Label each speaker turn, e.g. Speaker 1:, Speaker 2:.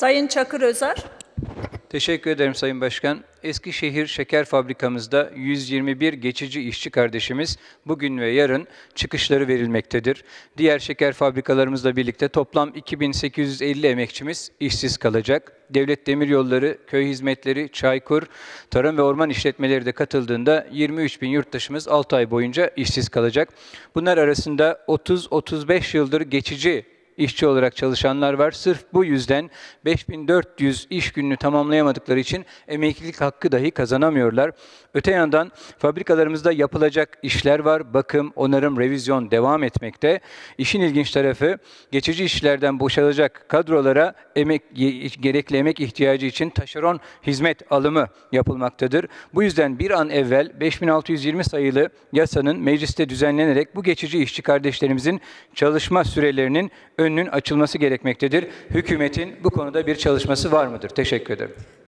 Speaker 1: Sayın Çakır Özer.
Speaker 2: Teşekkür ederim Sayın Başkan. Eskişehir Şeker Fabrikamızda 121 geçici işçi kardeşimiz bugün ve yarın çıkışları verilmektedir. Diğer şeker fabrikalarımızla birlikte toplam 2850 emekçimiz işsiz kalacak. Devlet Demiryolları, Köy Hizmetleri, Çaykur, Tarım ve Orman İşletmeleri de katıldığında 23 bin yurttaşımız 6 ay boyunca işsiz kalacak. Bunlar arasında 30-35 yıldır geçici işçi olarak çalışanlar var. Sırf bu yüzden 5400 iş gününü tamamlayamadıkları için emeklilik hakkı dahi kazanamıyorlar. Öte yandan fabrikalarımızda yapılacak işler var. Bakım, onarım, revizyon devam etmekte. İşin ilginç tarafı geçici işlerden boşalacak kadrolara emek gerekli emek ihtiyacı için taşeron hizmet alımı yapılmaktadır. Bu yüzden bir an evvel 5620 sayılı yasanın mecliste düzenlenerek bu geçici işçi kardeşlerimizin çalışma sürelerinin önünün açılması gerekmektedir. Hükümetin bu konuda bir çalışması var mıdır? Teşekkür ederim.